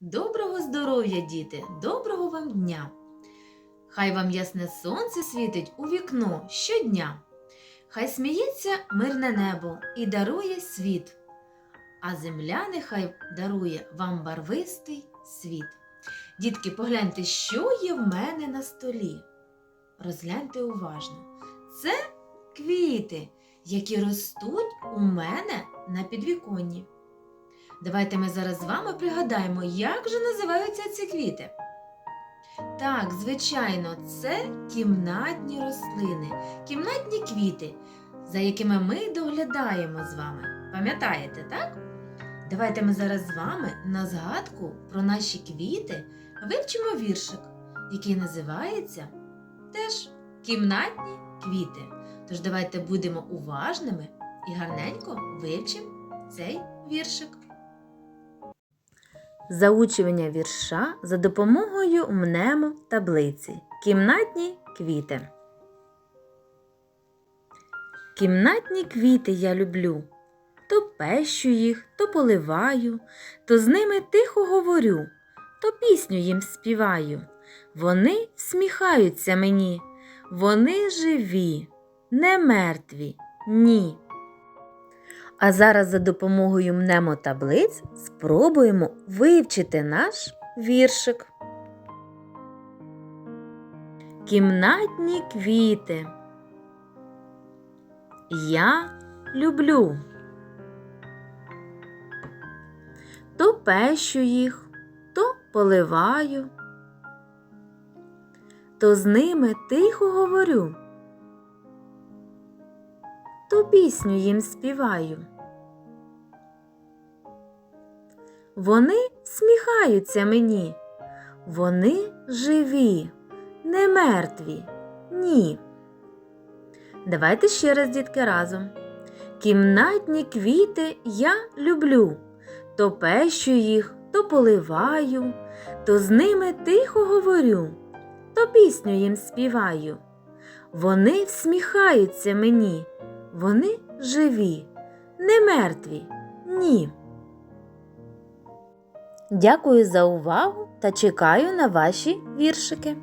Доброго здоров'я, діти! Доброго вам дня! Хай вам ясне сонце світить у вікно щодня. Хай сміється мирне небо і дарує світ, а земля нехай дарує вам барвистий світ. Дітки, погляньте, що є в мене на столі. Розгляньте уважно. Це квіти, які ростуть у мене на підвіконні. Давайте ми зараз з вами пригадаємо, як же називаються ці квіти. Так, звичайно, це кімнатні рослини, кімнатні квіти, за якими ми доглядаємо з вами. Пам'ятаєте, так? Давайте ми зараз з вами на згадку про наші квіти вивчимо віршик, який називається теж кімнатні квіти. Тож давайте будемо уважними і гарненько вивчимо цей віршик. Заучування вірша за допомогою мнемо таблиці. Кімнатні квіти. Кімнатні квіти я люблю. То пещу їх, то поливаю, то з ними тихо говорю, то пісню їм співаю. Вони всміхаються мені, вони живі, не мертві, ні. А зараз за допомогою мнемотаблиць спробуємо вивчити наш віршик. Кімнатні квіти. Я люблю. То пещу їх, то поливаю, то з ними тихо говорю то пісню їм співаю. Вони сміхаються мені, вони живі, не мертві, ні. Давайте ще раз, дітки, разом. Кімнатні квіти я люблю, то пещу їх, то поливаю, то з ними тихо говорю, то пісню їм співаю. Вони всміхаються мені, вони живі, не мертві, ні. Дякую за увагу та чекаю на ваші віршики.